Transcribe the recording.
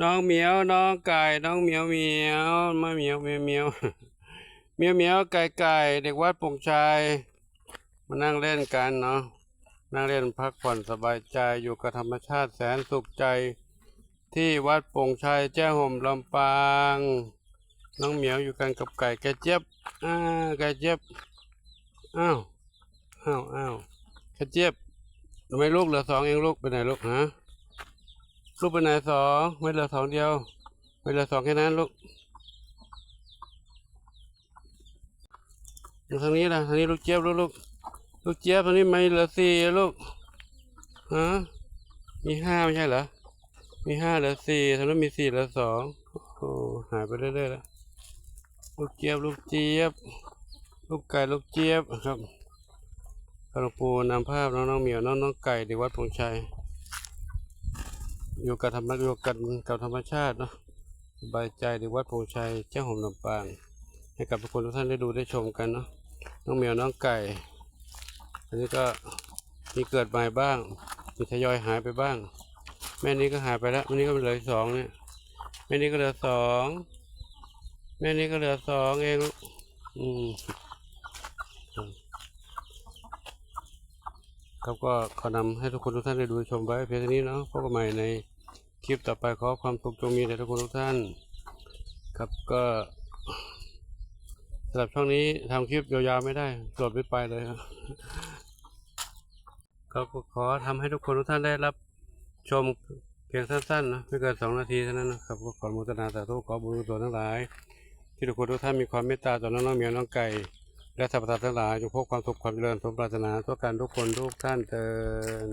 น้องเหมียวน้องไก่น้องเหมียวเหมียวมาเหมียวเหมียวเหมียวเหมียวเหมียวไก่ไก่เด็กวัดปงชัยมานั่งเล่นกันเนาะนั่งเล่นพักผ่อนสบายใจอยู่กับธรรมชาติแสนสุขใจที่วัดปงชัยแจ้ห่มลำปางน้องเหมียวอยู่กันกับไก่แกเจี๊ยบอ้าไก่เจี๊ยบอ้าวอ้าวอ้าวแกเจี๊ยบทำไมลูกเหลือสองเองลูกไปไหนลูกฮะ ลูกไปไหนสองไม่เหลือสองเดียว ไม่เหลือสองแค่นั้นลูกอยู่ทางนี้ล่ะทางนี้ลูกเจี๊ยบลูกลูกลูกเจี๊ยบทางนี้ไม่เหลือสี่ลูกฮะมีห้าไม่ใช่เหรอมีห้าเหลือสี่ทางนั้นมีสี่เหลือสองโอ้หายไปเรื่อยๆแล้วลูกเจี๊ยบลูกเจี๊ยบ ลูกไก่ลูกเจี๊ยบครับหลวงปู่นำภาพน้องน้องเหมียวน้องน้องไก่ที่วัดพงชัย อยู่กับธรรมะอยู่กันกับธรรมชาติเนาะสบายใจในวัดโพชัยเจ้าหอมลำปาง ให้กับทุกคนทุกท่านได้ดูได้ชมกันเนาะน้องแมวน้องไก่ อันนี้ก็มีเกิดใหม่บ้างมีทยอยหายไปบ้าง แม่นี้ก็หายไปแล้วแม่นี้ก็เหลือสองเนี่ยแม่นี้ก็เหลือสองแม่นี้ก็เหลือสองเองอืมครับก็ขอนำให้ทุกคนทุกท่านได้ดูชมไว้เพียงเท่านี้เนาะพบกันใหม่ใน คลิปต่อไปขอความสุขจงมีแด่ทุกคนทุกท่าน ครับก็สำหรับช่องนี้ทำคลิปยาวๆไม่ได้โหลดไม่ไปเลยครับก็ขอทำให้ทุกคนทุกท่านได้รับชมเพียงสั้นๆนะไม่เกินสองนาทีเท่านั้นนะครับก็ขออนุโมทนาสาธุขอบุญกุศลทั้งหลาย ที่ทุกคนทุกท่านมีความเมตตาต่อน้องๆเมียน้องไก่ และสรรพสัตว์ทั้งหลายจงพบความสุขความเจริญสมปรารถนาทั่วกันทุกคนทุกท่านเติน